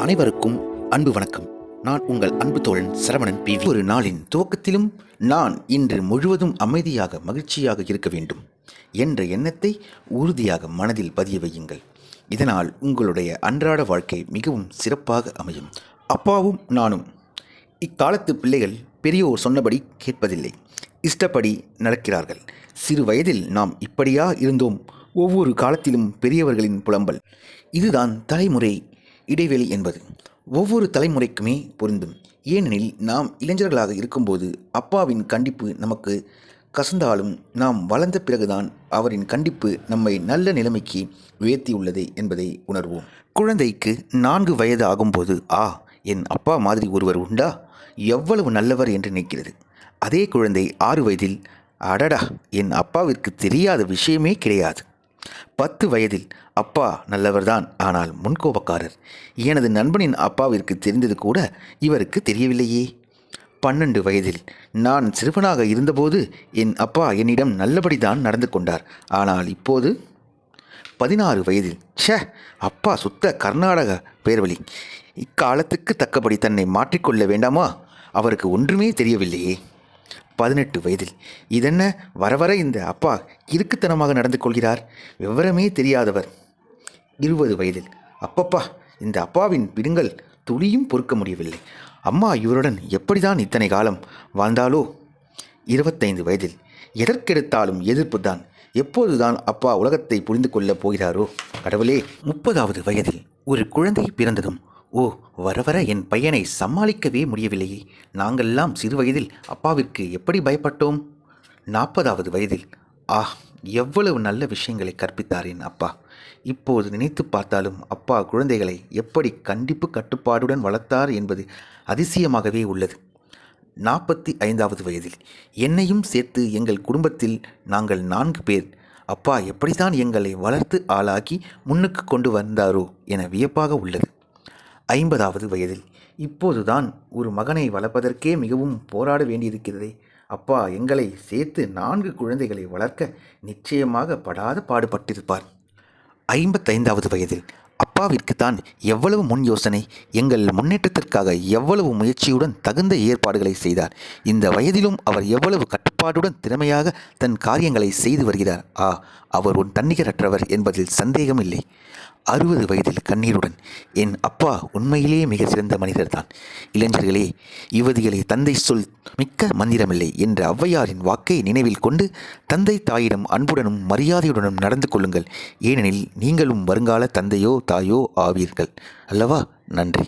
அனைவருக்கும் அன்பு வணக்கம். நான் உங்கள் அன்பு தோழன் சரவணன் பி ஒரு நாளின் துவக்கத்திலும் நான் இன்று முழுவதும் அமைதியாக மகிழ்ச்சியாக இருக்க வேண்டும். என்ற எண்ணத்தை உறுதியாக மனதில் பதிய வையுங்கள். இதனால் உங்களுடைய அன்றாட வாழ்க்கை மிகவும் சிறப்பாக அமையும். அப்பாவும் நானும். இக்காலத்து பிள்ளைகள் பெரியோர் சொன்னபடி கேட்பதில்லை. இஷ்டப்படி நடக்கிறார்கள். சிறு வயதில் நாம் இப்படியா இருந்தோம். ஒவ்வொரு காலத்திலும் பெரியவர்களின் புலம்பல். இதுதான் தலைமுறை இடைவெளி என்பது ஒவ்வொரு தலைமுறைக்குமே பொருந்தும். ஏனெனில் நாம் இளைஞர்களாக இருக்கும்போது அப்பாவின் கண்டிப்பு நமக்கு கசந்தாலும் நாம் வளர்ந்த பிறகுதான் அவரின் கண்டிப்பு நம்மை நல்ல நிலைமைக்கு உயர்த்தியுள்ளது என்பதை உணர்வோம். குழந்தைக்கு நான்கு வயது ஆகும்போது ஆ என் அப்பா மாதிரி ஒருவர் உண்டா? எவ்வளவு நல்லவர் என்று நினைக்கிறது. அதே குழந்தை ஆறு வயதில் அடடா என் அப்பாவிற்கு தெரியாத விஷயமே கிடையாது. பத்து வயதில் அப்பா நல்லவர்தான் ஆனால் முன்கோபக்காரர். எனது நண்பனின் அப்பாவிற்கு தெரிந்தது கூட இவருக்கு தெரியவில்லையே. பன்னெண்டு வயதில் நான் சிறுவனாக இருந்தபோது என் அப்பா என்னிடம் நல்லபடிதான் நடந்து கொண்டார். ஆனால் இப்போது பதினாறு வயதில் ஷே அப்பா சுத்த கர்நாடக பேர்வழி. இக்காலத்துக்கு தக்கபடி தன்னை மாற்றிக்கொள்ள வேண்டாமா? அவருக்கு ஒன்றுமே தெரியவில்லையே. பதினெட்டு வயதில். இதென்ன? வர வர இந்த அப்பா கிறுக்குத்தனமாக நடந்து கொள்கிறார். விவரமே தெரியாதவர். இருபது வயதில். அப்பப்பா இந்த அப்பாவின் பிடுங்கள் துளியும் பொறுக்க முடியவில்லை. அம்மா இவருடன் எப்படிதான் இத்தனை காலம் வாழ்ந்தாலோ? இருபத்தைந்து வயதில். எதற்கெடுத்தாலும் எதிர்ப்பு தான். எப்போதுதான் அப்பா உலகத்தை புரிந்து கொள்ளப் போகிறாரோ? கடவுளே முப்பதாவது வயதில் ஒரு குழந்தை பிறந்ததும் ஓ வர வர என் பையனை சமாளிக்கவே முடியவில்லையே. நாங்கள்லாம் சிறு வயதில் அப்பாவிற்கு எப்படி பயப்பட்டோம்? நாற்பதாவது வயதில். ஆ எவ்வளவு நல்ல விஷயங்களை கற்பித்தார் என் அப்பா. இப்போது நினைத்து பார்த்தாலும் அப்பா குழந்தைகளை எப்படி கண்டிப்பு கட்டுப்பாடுடன் வளர்த்தார் என்பது அதிசயமாகவே உள்ளது. நாற்பத்தி ஐந்தாவது வயதில். என்னையும் சேர்த்து எங்கள் குடும்பத்தில் நாங்கள் நான்கு பேர். அப்பா எப்படித்தான் எங்களை வளர்த்து ஆளாக்கி முன்னுக்கு கொண்டு வந்தாரோ என வியப்பாக உள்ளது. ஐம்பதாவது வயதில். இப்போதுதான் ஒரு மகனை வளர்ப்பதற்கே மிகவும் போராட வேண்டியிருக்கிறதே. அப்பா எங்களை சேர்த்து நான்கு குழந்தைகளை வளர்க்க நிச்சயமாக படாத பாடுபட்டிருப்பார். ஐம்பத்தைந்தாவது வயதில். அப்பாவிற்கு தான் எவ்வளவு முன் யோசனை எங்கள் முன்னேற்றத்திற்காக எவ்வளவு முயற்சியுடன் தகுந்த ஏற்பாடுகளை செய்தார். இந்த வயதிலும் அவர் எவ்வளவு கட்டுப்பாடுடன் திறமையாக தன் காரியங்களை செய்து வருகிறார். ஆ அவர் உன் தன்னிகரற்றவர் என்பதில் சந்தேகமில்லை. அறுபது வயதில் கண்ணீருடன் என் அப்பா உண்மையிலேயே மிக சிறந்த மனிதர்தான். இளைஞர்களே யுவதிகளே தந்தை சொல் மிக்க மந்திரமில்லை என்ற ஔவையாரின் வாக்கை நினைவில் கொண்டு தந்தை தாயிடம் அன்புடனும் மரியாதையுடனும் நடந்து கொள்ளுங்கள். ஏனெனில் நீங்களும் வருங்கால தந்தையோ தாயோ ஆவீர்கள். அல்லவா? நன்றி.